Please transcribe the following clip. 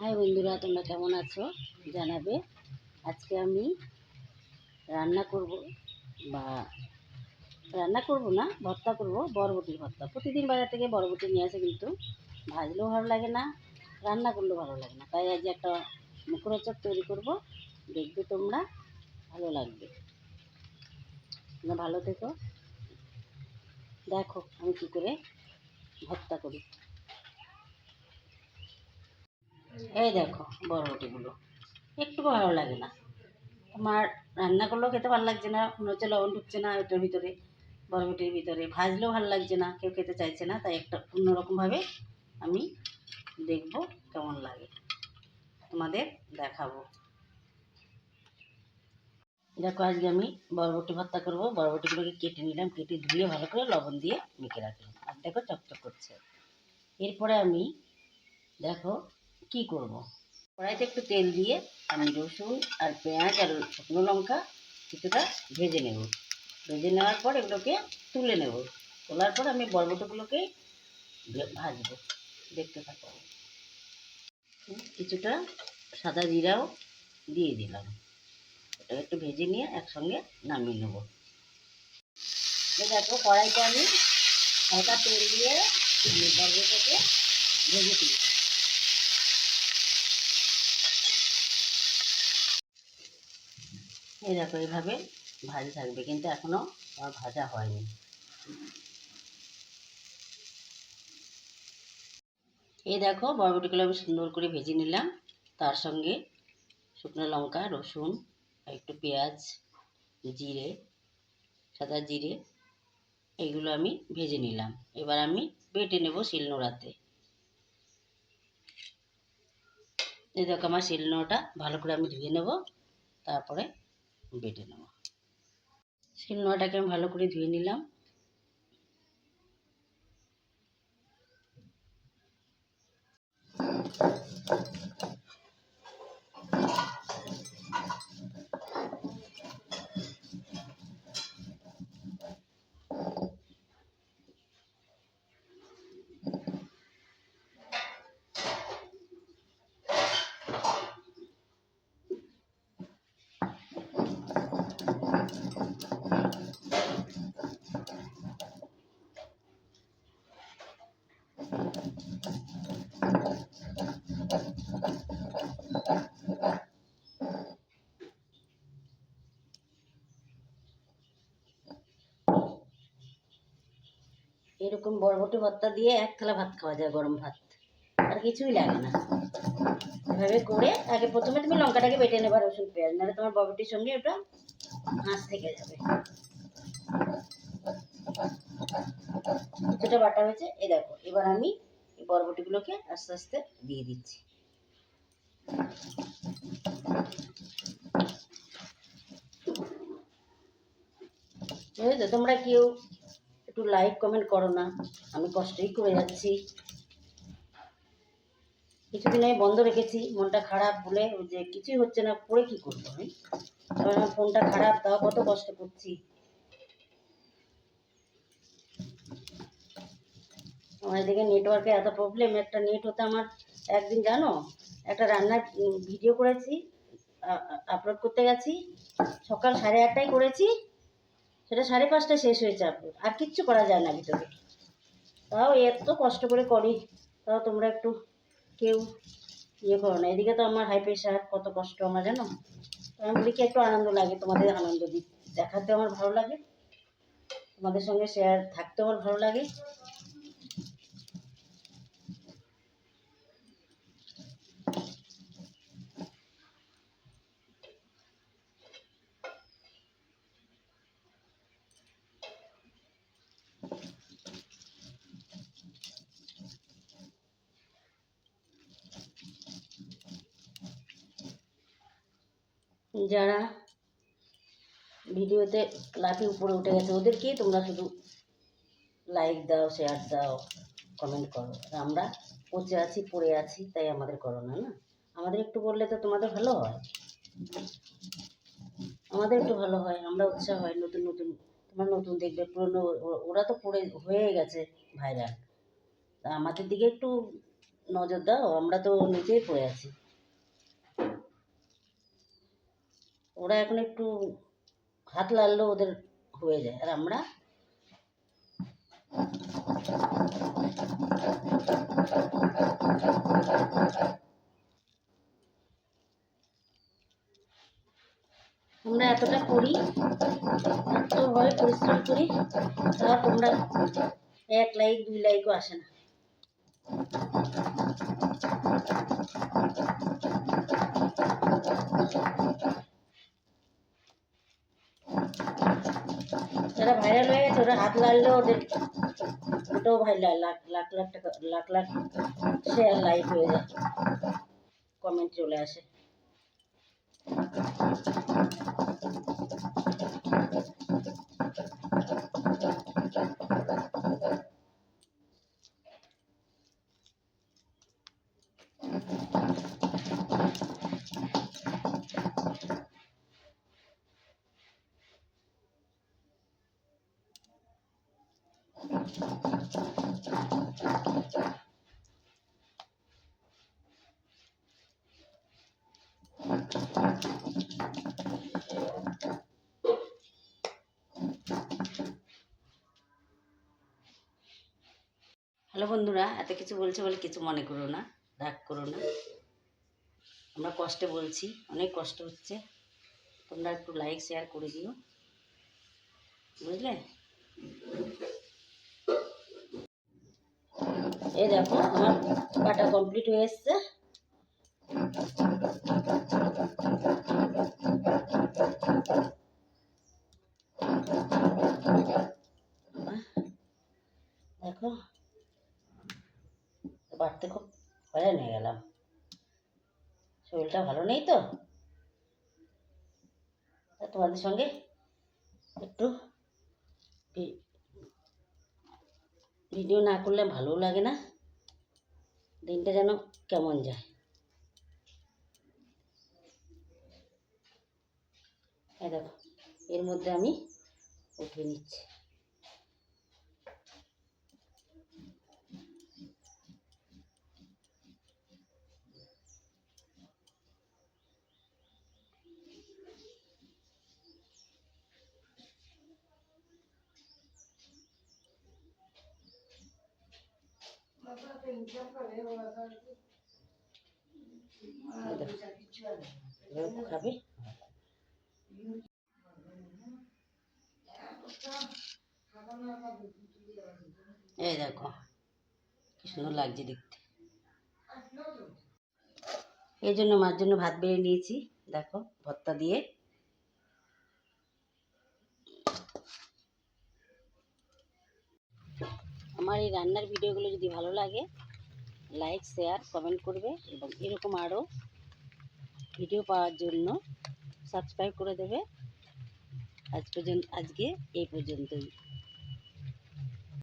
High বন্ধুরা, তোমরা কেমন আছো? জানাবে, আজকে আমি রান্না করব বা রান্না করব না, ভর্তা করব, বরবটির ভর্তা। প্রতিদিন বাজার থেকে বরবটি নিয়ে আসে কিন্তু ভাজলেও ভালো লাগে না, রান্না করলেও ভালো লাগে না। তাই আজ একটা মুখরোচক তৈরি করব, দেখবে তোমরা, ভালো লাগবে। তোমরা ভালো থেকো। দেখো আমি কী করে ভর্তা করি। এই দেখো বরবটিগুলো একটু ভালো লাগে না। তোমার রান্না করলেও খেতে ভালো লাগছে না, মনে হচ্ছে লবণ ঢুকছে না ওটার ভিতরে বরবটির ভিতরে। ভাজলেও ভালো লাগছে না, কেউ খেতে চাইছে না, তাই একটা অন্যরকমভাবে আমি দেখব কেমন লাগে। তোমাদের দেখাবো। দেখো, আজকে আমি বরবটি ভর্তা করব। বরবটিগুলোকে কেটে নিলাম, কেটে ধুয়ে ভালো করে লবণ দিয়ে মেখে রাখলাম। আর দেখো চকচক করছে। এরপরে আমি, দেখো কি করব। কড়াইতে একটু তেল দিয়ে আমি রসুন আর পেঁয়াজ আর শুকনো লঙ্কা কিছুটা ভেজে নেব। ভেজে নেওয়ার পর এগুলোকে তুলে নেব। তোলার পর আমি বরবটিগুলোকে ভাজবো। দেখতে থাকো। কিছুটা সাদা জিরাও দিয়ে দিলাম। এটা একটু ভেজে নিয়ে একসঙ্গে নামিয়ে নেব। দেখো, কড়াইতে আমি হালকা তেল দিয়ে বরবটিকে ভেজে তুলি এই দেখো এইভাবে ভাজা থাকবে, কিন্তু এখনও আমার ভাজা হয়নি। এই দেখো, বরবটিগুলো আমি সুন্দর করে ভেজে নিলাম। তার সঙ্গে শুকনো লঙ্কা, রসুন একটু পেঁয়াজ, জিরে, সাদা জিরে, এগুলো আমি ভেজে নিলাম। এবার আমি বেটে নেব শিলনোড়াতে। এই দেখো, আমার শিলনোড়াটা ভালো করে আমি ধুয়ে নেব। তারপরে বেটে নেব শিলনোড়াটাকে আমি ভালো করে ধুয়ে নিলাম। এরকম বরবটি ভর্তা দিয়ে এক থালা ভাত খাওয়া যায়, গরম ভাত। আর কিছুই লাগে না। এভাবে করে আগে প্রথমে তুমি লঙ্কাটাকে বেটে নেবার রসুন, পেঁয়াজ, নাহলে তোমার বরবটির সঙ্গে ওটা হাঁস থেকে যাবে। কিছুটা বাটা হয়েছে এ দেখো, এবার আমি বরবটিগুলোকে আস্তে আস্তে দিয়ে দিচ্ছি। তোমরা কেউ একটু লাইক কমেন্ট করো না। আমি কষ্টই করে যাচ্ছি। কিছুদিন আমি বন্ধ রেখেছি, মনটা খারাপ বলে যে কিছুই হচ্ছে না, পড়ে কি করব আমি? ফোনটা খারাপ, তাও কত কষ্ট করছি। আমার এদিকে নেটওয়ার্কে এত প্রবলেম একটা নেট হতে আমার একদিন জানো? একটা রান্নার ভিডিও করেছি আপলোড করতে গেছি, সকাল সাড়ে আটটায় করেছি, সেটা সাড়ে পাঁচটায় শেষ হয়েছে আপলোড আর কিচ্ছু করা যায় না ভিতরে। তাও এত কষ্ট করে করি, তাও তোমরা একটু কেউ ইয়ে করো না। এদিকে তো আমার হাই প্রেশার কত কষ্ট আমার জানো? আমি বলি কি, একটু আনন্দ লাগে, তোমাদের আনন্দ দিই দেখাতে আমার ভালো লাগে, তোমাদের সঙ্গে শেয়ার থাকতে আমার ভালো লাগে। যারা ভিডিওতে লাফে উপরে উঠে গেছে, ওদেরকেই তোমরা শুধু লাইক দাও শেয়ার দাও কমেন্ট করো। আমরা পচে আছি, পড়ে আছি, তাই আমাদের করো না? না আমাদের একটু বললে তো তোমাদের ভালো হয়। আমাদের একটু ভালো হয়, আমরা উৎসাহ হয়, নতুন নতুন, তোমরা নতুন দেখবে, পুরনো ওরা তো পড়ে হয়ে গেছে ভাইরাল তা আমাদের দিকে একটু নজর দাও, আমরা তো নিজেই পড়ে আছি। ওরা এখন একটু হাত লাগলেও ওদের হয়ে যায়। আর আমরা আমরা এতটা করি এতভাবে পরিশ্রম করি তা তোমরা এক লাইক, দুই লাইকও আসে না যারা ভাইরাল হয়ে গেছে ওরা হাত লাগলেও ওদের ওটাও ভাই লাখ লাখ লাখ টাকা, লাখ লাখ শেয়ার লাইক হয়ে যায়। কমেন্ট চলে আসে। হ্যালো বন্ধুরা, এত কিছু বলছে বলে কিছু মনে করো না, রাগ করো না। আমরা কষ্টে বলছি, অনেক কষ্ট হচ্ছে। তোমরা একটু লাইক শেয়ার করে দিও। বুঝলে? এই দেখো, আমার কাটা কমপ্লিট হয়ে এসছে। দেখো বাড়তে খুব হয়রান হয়ে গেলাম। শরীরটা ভালো নেই তো? তোমাদের সঙ্গে একটু ভিডিও না করলে ভালোও লাগে না? দিনটা যেন কেমন যায়? এই দেখো, এর মধ্যে আমি উঠিয়ে নিচ্ছি। এই দেখো, কি সুন্দর লাগছে দেখতে। এই জন্য মার জন্য ভাত বেড়ে নিয়েছি, দেখো, ভর্তা দিয়ে। আমার এই রান্নার ভিডিওগুলো যদি ভালো লাগে লাইক শেয়ার কমেন্ট করবে এবং এরকম আরও ভিডিও পাওয়ার জন্য সাবস্ক্রাইব করে দেবে। আজ পর্যন্ত, আজকে এই পর্যন্তই।